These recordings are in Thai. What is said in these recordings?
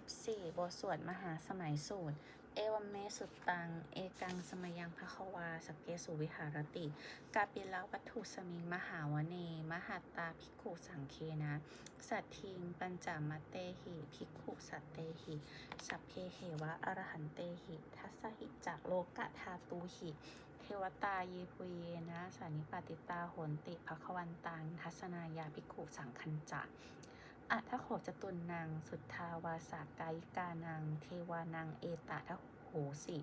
14บทสวดมหาสมัยสูตร เอวัมเมสุตตัง เอกังสมยังภควาสกเกสุวิหารติ กาปิลวัตถุสมิงมหาวเน มหัตตาภิกขุสังเคนะ สัตทิง ปัญจมเตหิภิกขุสัตเตหิ สัพเพเหวะอรหันเตหิ ทัสสหิจากโลกะธาตูหิเทวตาเยปุเยนะสานิปาติตาโหนติภควันตังทัศนายาภิกขุสังคัญจะ อัทโขจตุนนางสุทธาวาสากายิกานางเทวานางเอตทะโหสิ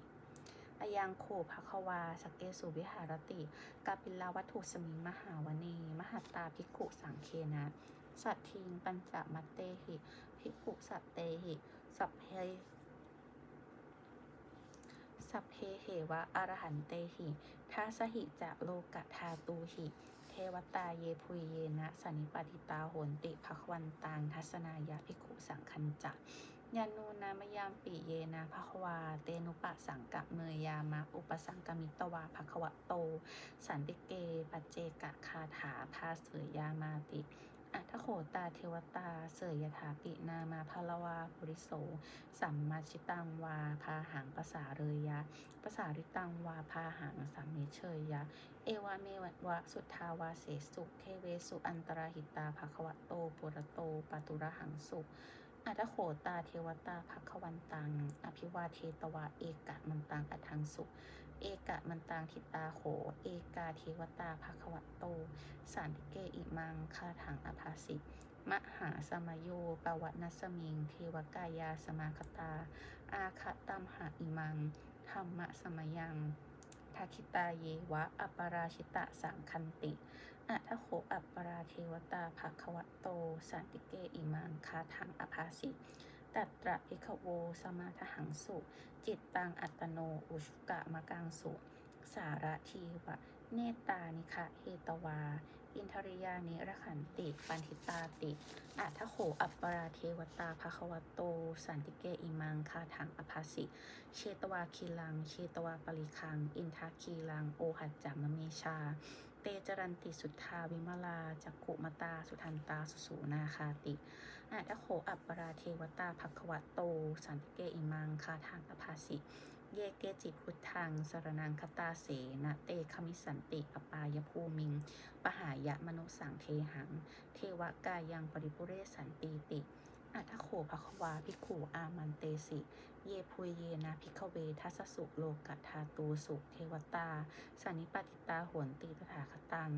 อายังโขภควาสกเกสุวิหารติกาปิลาวัตถุสมิงมหาวเนมหัตาภิกขุสังเคนะ สัตทิงปัญจมัตเตหิภิกขุสัตเตหิสัพเพสัพเพเหวะอรหันเตหิทัสหิจะโลกะธาตูหิ วตาเยพุยเยนะ สันิปติตาโหนติภควันตังทัศนายาภิกขุสังคัญจะยานูนามยามปีเยนะภควา เตนุปะสังกะเมยามะอุปสังกมิตวาภควะโต สันติเก ปัจเจกะคาถาพาเสยยามาติ ตาเทวตา เสยยถาปินามาพลวาภุริโส สัมมาชิตังวาพาหังภาษาเรยยะภาษาริตังวาพาหังสัมเมเชยยะ เอวาเมวะสุทธาวาเสสุเทเวสุอันตราหิตาภควะโตปุระโตปตุระหังสุอัตโขตาเทวตาภควันตัง อภิวาเทตวาเอกะมันตังอัทังสุ เอกะมันตังทิตาโข เอกาเทวตาภควะโตสันติเกอิมังคาถังอภาสิมหาสมโยปวัตนสมิง เทวกายาสมาคตา อาคตัมหาอิมัง ธรรมะสมยังทัคิตาเยวะ อัปปราชิตะสังคันติอัทโขอัปปราเทวตาภควะโต สันติเกอิมังคาถังอภาสิ ตัตระภิกโว สมาทหังสุ จิตตังอัตโน อุชุกะมะกังสุ สาระทีวะ เนตานิคะเฮตวา อินทริยานิรขันติ ปันทิตาติ อัทโขอัปปราเทวตาภควโต สันติเกอิมังคาถังอภาสิ เชตวาคีลัง เชตวาปริคัง อินทาคีลัง โอหัจจามเมชา เตจรันติสุทธาวิมลาจักขุมตา สุทันตา สุสูนาคาติ อาโขอัปปราเทวตาภควะโต สันติเกอิมังคาถังอภาสิ เยเกจิพุทธังสรนังคตาเสนะเตคมิสันติอปายภูมิง ปหายะมนุสังเทหัง เทวกายังปริปุเรสันตีติอัทโขภควาภิกขุอามันเตสิ เยพุยเยนะภิกขเวทัสสุโลกัตถาตูสุเทวตาสันนิปติตาโหนติตถาคตัง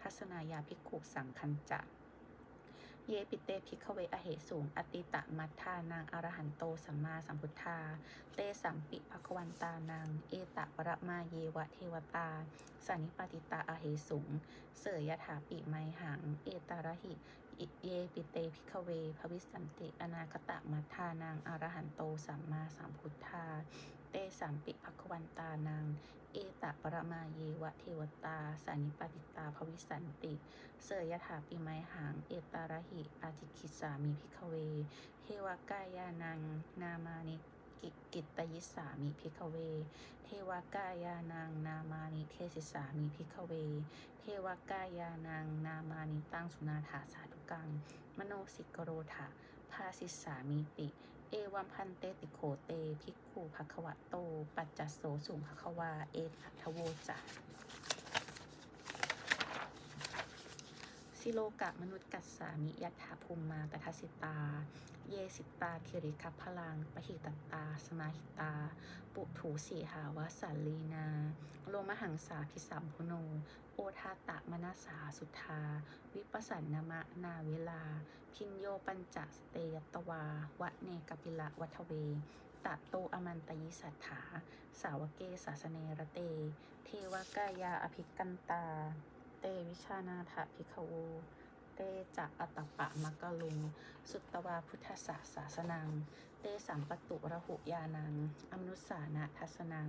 ทัศนายาภิกขุสังคัญจะ เยปิเตภิกเวอเหสูง อติตะมัทธานางอรหันโตสัมมาสัมพุทธา เตสัมปิภควันตานาง เอตะปรมาเยวะเทวตาสันนิปติตาอเหสูง เสยยถาปิไมหัง เอตาระหิเยปิเตภิกเว ภวิสันติ อนาคตะมัทธานางอรหันโตสัมมาสัมพุทธา เตสัมปิภควันตานาง เอตะปรมาเยวะเทวตาสันนิปติตาภวิสันติ เสยยถาปิไมหังเอตาระหิอาจิคิสามิพิกเว เทวกายานัง นามานิกิกิตยิสามิพิกเว เทวกายานังนามานิเทศิสามิพิกเว เทวกายานังนามานิตั้งสุนาถาสาธุกัง มโนสิกโรถาภาสิสามิติ เอวัมพันเตติโขเตภิกขุภควะโต ปัจจโสสุงภควา เอตัทโวจาสิโลกะมนุษย์กัสสามิยัตถาภูมิมาตทัสิตา เยสิตาคิริคัพพลังปหิตตา สมาหิตา ปุถูสีหาวสัลลีนา โลมหังสาพิสัมพุโน โอทาตะมนาสาสุทา วิปัสสันนมะนาเวลา พินโยปัญจสเตยตวาวะเนกปิละวัทเวตะโตอมันตยิสัทธา สาวเกศาสเนระเต เทวกายาอภิกันตา เตวิชานาถภิกขโวเตจะอัตตปะมักกะลุง สุตตวาพุทธศาสาสนังเตสัมปตุระหุยานังอมนุสสานะทัสนัง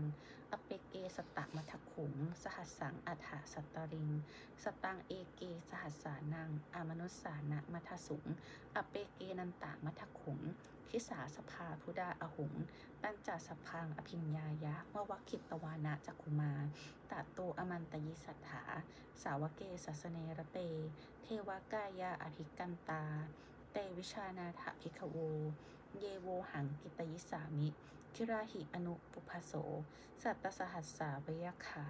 อเปเกสตะมัทขุง สหัสสังอัฏฐสัตตริง สตังเอเกสหัสสานัง อมนุสสานะมัทสุง อเปเกนันตะมัทขุงทิสาสภาพุดาอหุง ตันจาสพังอภิญญายะววัคิตวานะจักขุมาตะโตอมันตยิสัทธา สาวเกสัสเนระเต เทวกายาอภิกันตา เตวิชานาถภิกขโว เยโวหังกิตยิสามิคิราหิอนุปุพโส สัตตสหัสสาวยขา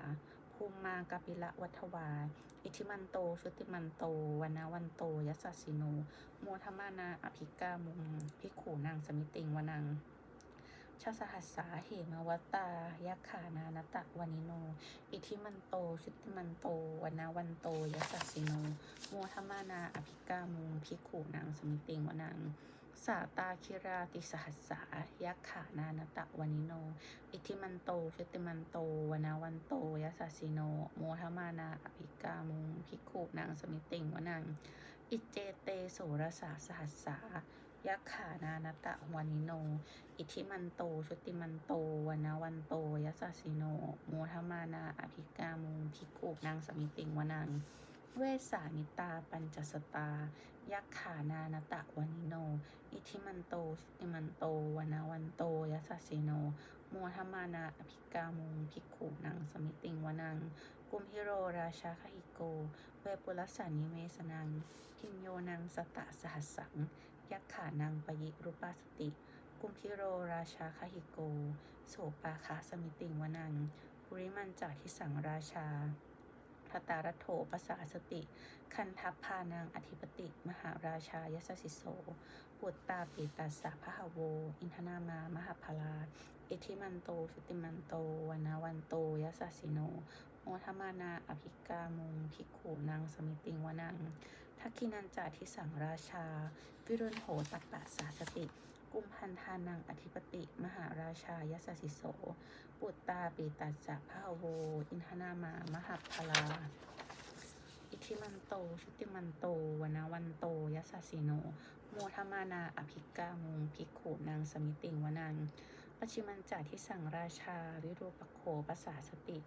ภูมมากปิละวัฏวา อิทิมันโต ชุติมันโตวนาวันโตยัสสิโนโมทมานาอภิกามุงพิขูนางสมิติงวนังชาสหัสสาเหมวัตตายักขานานตะวานิโน อิทิมันโตชุติมันโตวนาวันโตยัสสิโนโมทมานาอภิกามุงพิขูนางสมิติงวนัง สาตาคิราติสหัสสายักขานานตะวานิโน อิทิมันโตชุติมันโตวนาวันโตยัสสสิโน โมทมานาอภิกามุงพิกขูนางสมิติงวนังอิเจเตโสรสาสหัสสายักขานานตะวานิโน อิทิมันโตชุติมันโตวนาวันโตยัสสสิโน โมทมานาอภิกามุงพิกขูนางสมิติงวนังเวสานิตาปัญจสตา ยักขานานตะวานิโน อิทิมันโตชุติมันโตวนาวันโตยัสสสิโนโมทมานาอภิกามุงพิกขูนางสมิติงวนัง กุมพิโรราชาคหิโก เวปุลสานิเมสนังพินโยนังสตะสหัสสัง ยักขานังปยิรูปาสติ กุมพิโรราชาคหิโก โสปาคาสมิติงวนัง ปุริมันจาทิสังราชา ทตารโถปสาสติ คันทัพพานางอธิปติ มหาราชายสสิโสปุตตาปิตัสสะพะหโว อินทนามามหาพลาอิทิมันโตชุติมันโตวนาวันโตยัสสสิโนโมทมานาอภิกามุงพิกขูนางสมิติงวนังทักขินันจาทิสังราชา วิรุณโหตัปปะสาสติ กุมพันธานังอธิปติ มหาราชายสสิโส ปุตตาปิตัสสะพะหะโว อินทนามามหาพลา อิทิมันโต ชุติมันโต วนาวันโตยสสสิโน โมทมานาอภิกามุงพิกขูนางสมิติงวนังปชิมันจาทิสังราชา วิรูปโคปสาสติ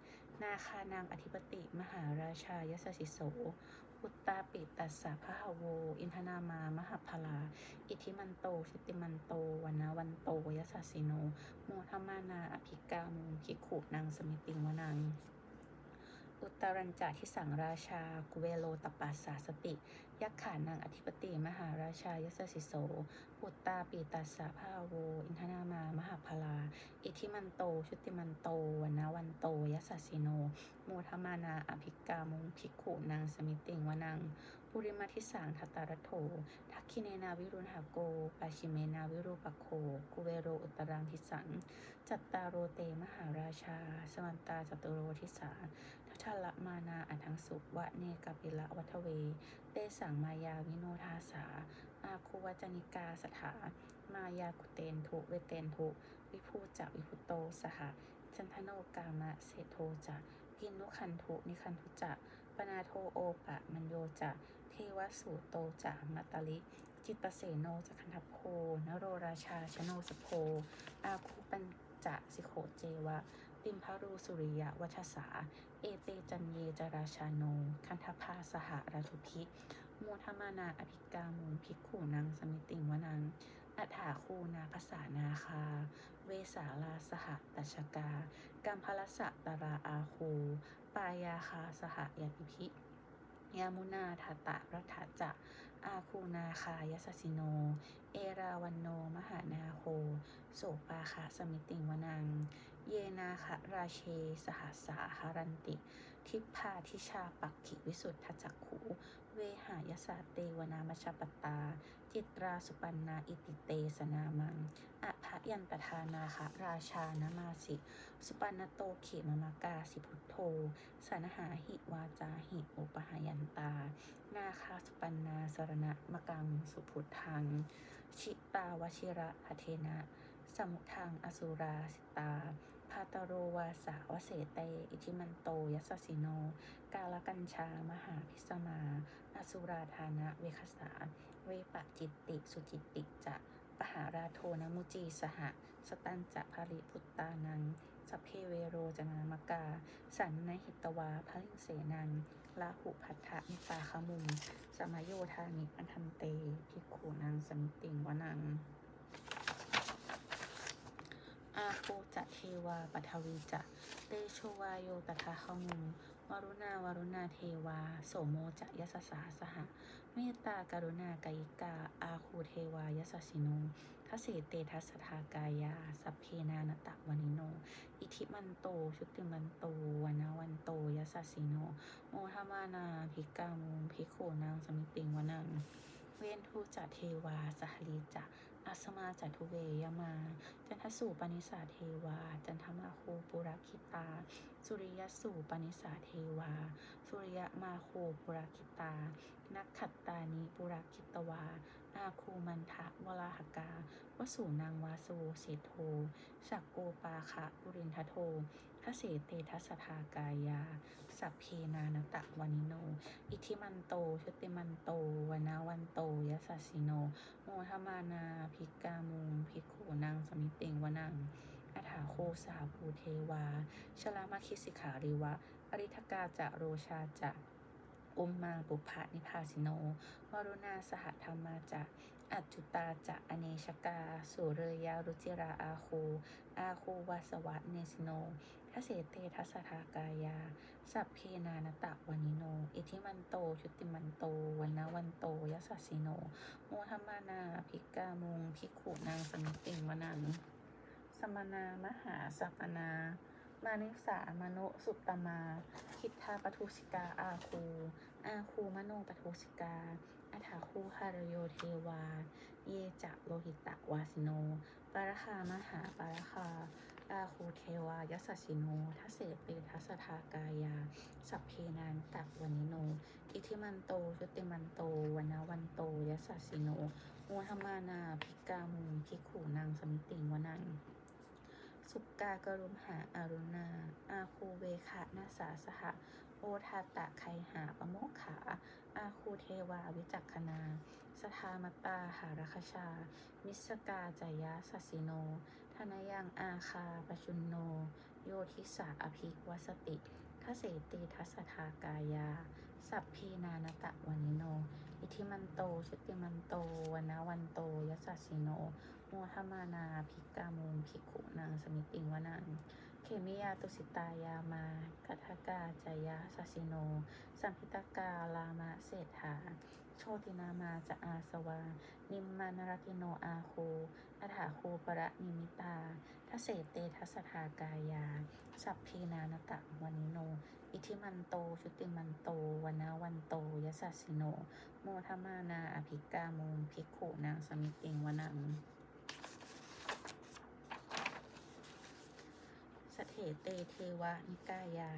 นาคานางอธิปติ มหาราชายสสิโส ปุตตาปิตัสสะพะหะโว อินทนามามหาพลา อิทิมันโตชิติมันโตวนาวันโตยัสสิโน โมทมานา อภิกามุคิขูนางสมิติงวนังอุตตรัญจาทิสังราชา กุเวโลตปัสสาสติ ยักขานางอธิปติมหาราชา ยสสิโส ปุตตาปีตัสสะพะโว อินทนามามหาพลา อิทิมันโต ชุติมันโตวนาวันโตยัสสิโน โมทมานา อภิกามุงภิกขุนางสมิติงวนังปุริมาทิสังทัตตารโถ ทักขิเนนาวิรุณหาโก ปาชิเมนาวิรูปโค กุเวโรอุตรังทิสัง จัตตารโรเตมหาราชา สวันตาจตุโรทิสา ทัทละมานาอันทังสุวะเนกปิละวัทเว เตสังมายาวิโนทาสา อาคุวจนิกาสถา มายากุเตนทุเวเตนทุวิภูจะวิพุโตสหจันทโนกามะเสโทจะกินนุคันทุนิคันทุจะปนาโทโอปะมัญโยจะเทวสูโตจะมัตตลิ จิตตเสโนจะคันทโพนโรราชาชโนสโพอาคุปัญจะสิโขเจวะ ติมพารูสุริยะวัชสา เอเตจันเยจราชาโน คันทภาสหราชุพิโมทมานาอภิกามุงพิกขุนางสมิติงวนัง อัฏฐาคูนาภาษานาคา เวสาลาสหตัชกา กัมพลสะตราอาคู ปายาคาสหยติพิยามุนาทาตะรัฐาจะอาคูนาคายสสิโน เอราวันโน มหานาโค โสปาคาสมิติงวนัง เยนาคะราเช สหัสาหารันติ ทิพาทิชาปักขิวิสุทธจักขุเวหายสาเตวนามชปตา จิตราสุปันนาอิติเตสนามังอภยันตทานาคะราชานามาสิ สุปันโตเขมมากาสิพุทโธสนหาหิวาจาหิอุปหายันตา นาคาสุปันนาสรณะมกังสุพุทธัง ชิตาวชิระพเทนะ สมุทังอสุราสิตา พาตโรวาสาวเสเต อิทิมันโต ยัสสิโน กาลกัญชา มหาพิสมา อสุราธานะเวคสา เวปจิตติ สุจิตติจะปหาราโทนมุจีสหสตันจะภริพุตตานังสัพเพเวโรจนามกา สันนหิตวาพลิงเสนังลาหุพัทธะนิตาขมุงสมโยธานิอันทันเตพิขุนางสมิติงวนัง อาโคจะเทวาปัทวีจะเตโชวาโยตถาขมุงวรุณาวรุณาเทวา โสโมจะยสสาสหะ เมตตากรุณากายิกา อาคูเทวายสสสิโนทเสเตทัสสทากายา สัพเพนานตะวนิโน อิทิมันโต ชุติมันโตวนาวันโตยสสสสิโน โมทมานาภิกกามุงภิกขุนางสมิติงวนังเวนทูจะเทวาสหลีจะ อัสมาจัตุเวยมา จันทสูปนิสาเทวา จันทมาโคปุรคิตา สุริยสูปนิสาเทวา สุริยมาโคปุรคิตา นักขัตตานิปุรคิตวา อาคูมันทะวลาหกาวสูนางวาโสเสโทสักโกปาคะปุรินทโท ทเสเตทัสสทากายา สัพเพนานตะวานิโน อิทิมันโตชุติมันโตวนาวันโตยสสสสิโน โมทมานาภิกกามุงภิกขุนางสมิติงวนังอัฏฐาโคสาภูเทวา ชลามาคิสิขาริวะ อริทกาจะโรชาจะอุมมาบุพะนิพาสิโน วรุณาสหธรรมาจะอัจจุตาจะอเนชกา สุเรยารุจิราอาคูอาคูวาสวะเนสิโน ทเสเตทัสทากายา สัพเพนานตะวานิโน อิทิมันโต ชุติมันโต วันนาวันโตยสสสสิโน โมทัมมานาภิกกามุงภิกขุนางสมิติงวนังสมนามหาสัปนา มานิสามโนสุตตมา คิทธาปทุสิกาอาคู อาคูมโนปทุสิกาอัฏฐาคูหารโยเทวา เยจะโลหิตะวาสิโน ปารคามหาปารคา อาคูเทวายสสสิโนทเสเปทัสสทากายา สัพเพนานตะวานิโน อิทิมันโตชุติมันโตวันาวันโตยสสสสิโนโมทมานาภิกามุงภิกขุนางสมิติงวนังสุกากรุมหาอารุณา อาคูเวคะนาสาสหะ โอทาตะไคหาปโมกขา อาคูเทวาวิจักขณา สทามตาหารคชา มิสกาจายาสัสสิโน ธนยังอาคาปชุนโน โยทิสาอภิวัสติทเสติทัสทากายา สัพพีนานตะวานิโน อิทิมันโตชุติมันโตวันาวันโตยสสสิโนโมทมานาภิกกามุงภิกขุนางสมิติงวนังเขมิยาตุสิตายามากัทกาจายาสัสิโน สัมพิตกาลามะเศรษฐา โชตินามาจะอาสวา นิมมานรติโนอาโคอัฏฐาโคประนิมิตาทัเสเตทัสสทากายา สัพพีนานตะวานิโน อิทิมันโต ชุติมันโตวันาวันโตยสสสสิโน โมทมานาอภิกามุงภิกขุนางสมิติงวนังสเถเตเทวะนิกายา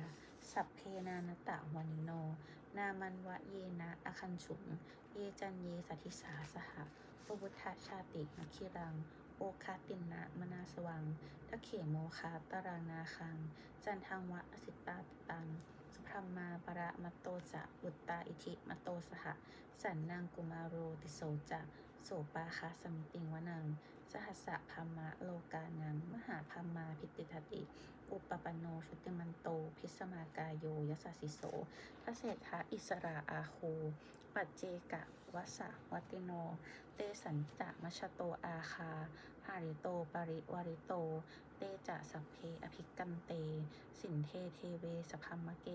สัพเพนานตะวานิโน นามันวะเยนะอคันฉุง เยจันเยสัทธิสาสหะปวุฒชาติมคิรัง โอคาตินนะมนาสวังทะเขโมคาตารางนาคัง จันทังวะอสิตาปิตัง สุพรมมาประมัตโตจะบุตตาอิทิมัตโตสหะสันนางกุมาโรติโสจะโสปาคาสมิติงวนัง สหัสสะพัมมะโลกานัง มหาพัมมาพิติทติ อุปปันโนชุติมันโต พิสมากายโยยสสสิโสทเศธะอิสราอาคูปัจเจกะวสะวัติโน เตสันจะมชโตอาคาหาริโตปริวาริโต เตจะสัพเพอภิกันเต สินเทเทเวสพัมมะเก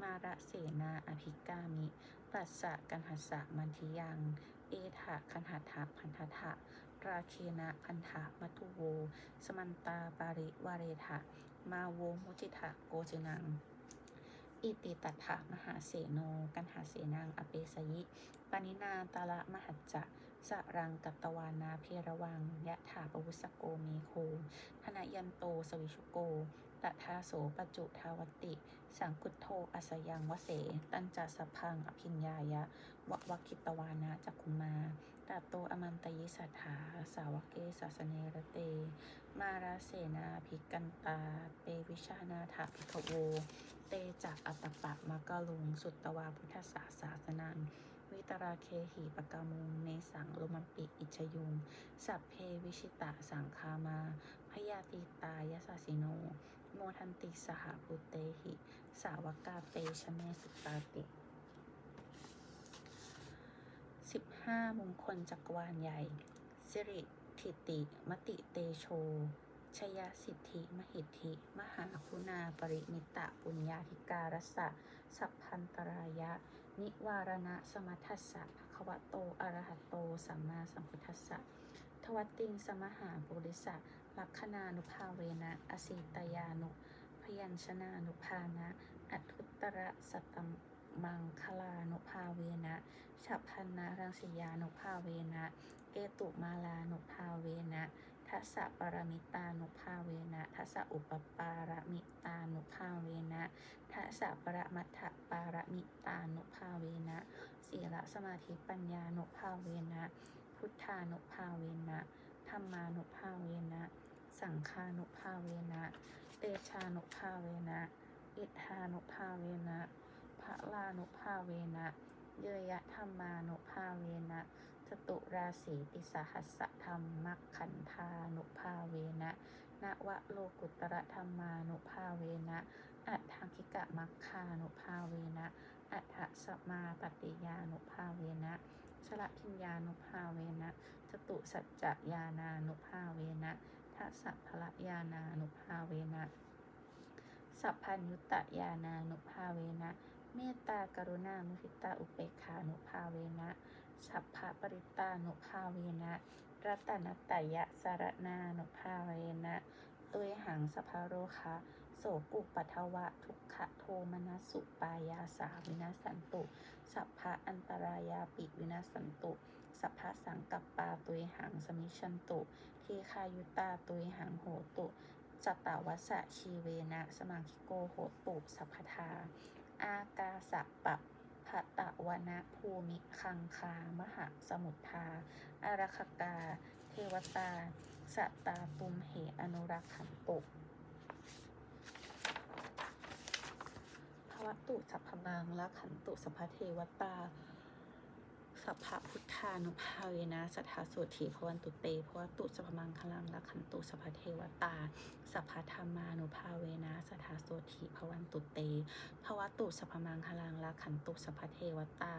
มาระเสนาอภิกามิ ปัสสะกันหัสสะมันทิยัง เอถะคันหัตถะพันธะทะราเคนะพันธะมัตุโว สมันตาปาริวาเรทะ มาโวมุจิทะโกเจนัง อิติตัถะมหาเสโน กันหาเสนังอเปสยิปานินาตาละมหัจจะสะรังกัตตวานาเพระวัง ยะถาปวุสโกเมโคธนยันโตสวิชุโกตทาโสปจุทาวติ สังกุตโทอัสยังวเส ตันจัสพังอภิญญายะวะวะคิตวานาจักคุมาตาโตอมันตยิสัทธาสาวกเกสสเนรเต มาราเสนาภิกันตาเตวิชานาถาภิกโว เตจักอัตตปะมะกะลุง สุตตวาพุทธศาสาสนังวิตราเคหิปกามุงเนสังโลมัมปิอิชยุง สัพเพวิชิตะสังคามา พยาติตายสสสิโน โมทันติสหพุเตหิ สาวกาเตชะเมสุตาติสิบห้ามงคลจักรวาลใหญ่สิริ ทิติ มติเตโช ชยสิทธิ มหิทธิ มหาคุณาปริมิตะปุญญาธิการสสะสัพพันตรายะ นิวารณะสมัทัสสะภควโต อระหะโต สัมมาสัมพุทธัสสะทวัตติงสมหาปุริสะลักขณานุภาเวนะ อสีตยานุ พยัญชนะนุภานะ อัทุตระสัตมังคลานุภาเวนะฉัพพันนารังสียานุภาเวนะ เกตุมาลานุภาเวนะทัสสะปรมิตานุภาเวนะทัสสะอุปปารมิตานุภาเวนะทัสสะปรมัตถปารมิตานุภาเวนะศีลสมาธิปัญญานุภาเวนะ พุทธานุภาเวนะธรรมานุภาเวนะ สังฆานุภาเวนะ เตชานุภาเวนะอิทธานุภาเวนะพระลานุภาเวนะเยยะธรรมานุภาเวนะ จตุราศีติสหัสธรรมมักขันธานุภาเวนะนวะโลกุตระธรรมานุภาเวนะอัฏฐคิกะมัคคานุภาเวนะอัฏฐสมาปฏิยานุภาเวนะชละพิญญานุภาเวนะจตุสัจจยานานุภาเวนะทัสสะพละยานานุภาเวนะสัพพัญยุตตยานานุภาเวนะ เมตตากรุณามุทิตาอุเบกขานุภาเวนะ สัพพะปริตานุภาเวนะรัตนตยะสารนานุภาเวนะตุยหังสภโรคะโสกุปัทวะทุกขโทมนัสุปายาสาวินาสันตุ สัพพะอันตรายาปิวินาสันตุ สัพพะสังกัปปาตุยหังสมิชันตุทีคายุตาตุยหังโหตุจตาวสะชีเวนะ สมังคิโกโหตุสัพพทา อากาสะปะ ภะตะวนะภูมิคังคามหาสมุทธาอารัคกา เทวตาสตตาตุมเหอนุรักขันตุภวตุสัพพมังละขันตุสัพพเทวตา สัพพะพุทธานุภาเวนะสัทธาสุถีพวันตุเตพวตุสัพมังคลังละขันตุสัพเทวตา สัพพะธรรมานุภาเวนะสัทธาโสถีพวันตุเตภวตุสัพมังคลังละขันตุสัพเทวตา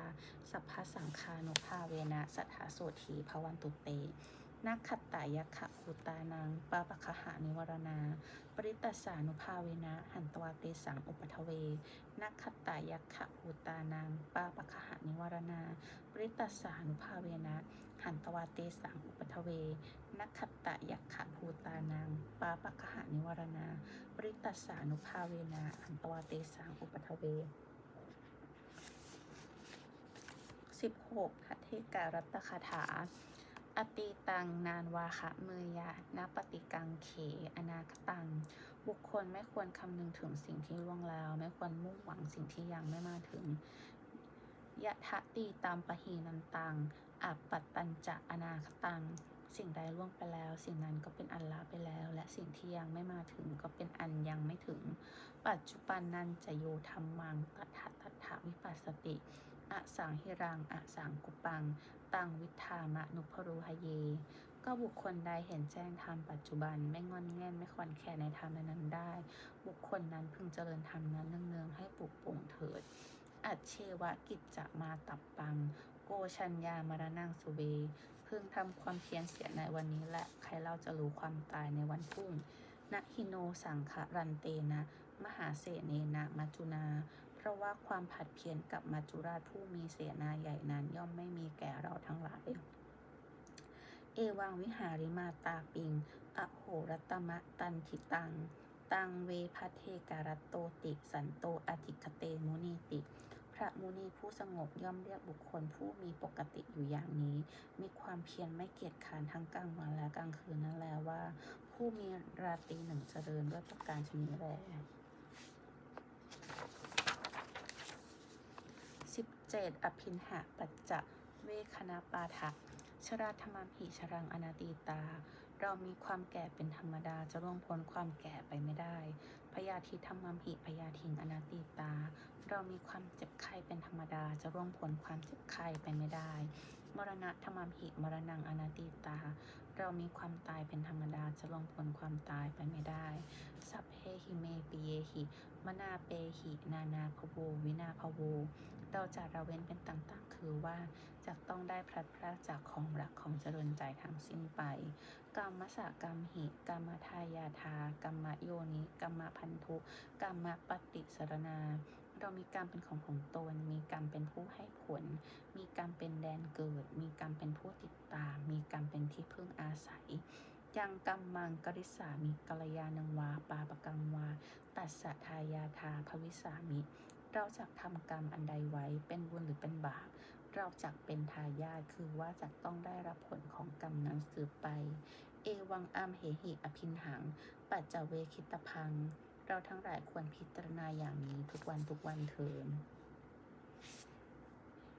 สัพพะสังฆานุภาเวนะสัทธาโสถีพวันตุเต นักขัตตายะขะภูตานังปาปะคะหานิวรณา ปริตตสานุภาเวนะ หันตวาเตสังอุปทเว นักขัตตายะขะภูตานังปาปะคะหานิวรณา ปริตตสานุภาเวนะ หันตวาเตสังอุปทเว นักขัตตยักขะภูตานังปาปะคะหานิวรณา ปริตตสานุภาเวนะ หันตวาเตสังอุปทเว16หัตถิการัตตคาถา อตีตังนานวาคะเมยะนปฏิกังเข อนาคตัง บุคคลไม่ควรคำนึงถึงสิ่งที่ล่วงแล้ว ไม่ควรมุ่งหวังสิ่งที่ยังไม่มาถึงยะทะตีตามปะหีนันตัง อัปปัตตัญจะอนาคตัง สิ่งใดล่วงไปแล้ว สิ่งนั้นก็เป็นอันละไปแล้ว และสิ่งที่ยังไม่มาถึงก็เป็นอันยังไม่ถึง ปัจจุบันนันจะโยธรรมัง ตัทธะตัทธะวิปัสสติ อสังหิรัง อสังกุปัง ตังวิธามะนุพรูหเย ก็บุคคลใดเห็นแจ้งธรรมปัจจุบัน ไม่งอนแง่นไม่คอนแคลนในธรรมนั้นได้ บุคคลนั้นพึงเจริญธรรมนั้นเนืองๆให้ปลุกปลงเถิด อัจเชวะกิจจะมาตับปัง โกชัญญามรณังสุเว พึงทำความเพียรเสียในวันนี้แหละใครเราจะรู้ความตายในวันพรุ่งนะฮิโนสังขรันเตนะ มหาเสเนนะมัจจุนา ราะว่าความผัดเพี้ยนกับมัจจุราชผู้มีเสนาใหญ่นั้นย่อมไม่มีแก่เราทั้งหลาย เอวังวิหาริมาตาปิง อโหรตมะตันทิตัง ตังเวพัเทการตโตติสันโตอธิคเตมุนีติ พระมุนีผู้สงบย่อมเรียกบุคคลผู้มีปกติอยู่อย่างนี้ มีความเพียรไม่เกียจค้านทั้งกลางวันและกลางคืนนั่นแลว่า ผู้มีราตรีหนึ่งเจริญด้วยประการชนิดแล สิบเจ็ดอภินหะปัจจะเวคณาปาทะชราธรรมหิชรังอนาตีตา เรามีความแก่เป็นธรรมดาจะล่วงพ้นความแก่ไปไม่ได้พยาธิธรรมหิพยาธิงอนาตีตา เรามีความเจ็บไข้เป็นธรรมดาจะร่วงพ้นความเจ็บไข้ไปไม่ได้ มรณะธรรมหิมรณังอนาตีตา เรามีความตายเป็นธรรมดาจะล่วงพ้นความตายไปไม่ได้สัพเพหิเมปิเยหิมนาเปหินานาภโววินาภโว เราจะระเว้นเป็นต่างๆ คือว่าจะต้องได้พลัดพรากจากของรักของเจริญใจทั้งสิ้นไป กรรมสกรรมหิกรรมทายาทากรรมโยนิกรรมพันธุกรรมปฏิสรณาเรามีกรรมเป็นของของตน มีกรรมเป็นผู้ให้ผล มีกรรมเป็นแดนเกิด มีกรรมเป็นผู้ติดตาม มีกรรมเป็นที่พึ่งอาศัย ยังกรรมมังกริสามิกัลยาณังวา ปาปกังวา ตัสสะทายาทาภวิสามิ เราจะทำกรรมอันใดไว้เป็นบุญหรือเป็นบาป เราจะเป็นทายาทคือว่าจะต้องได้รับผลของกรรมนั้นสืบไป เอวังอัมเหหิอภินหัง ปัจจเวคิตพัง เราทั้งหลายควรพิจารณาอย่างนี้ทุกวันทุกวันเถิด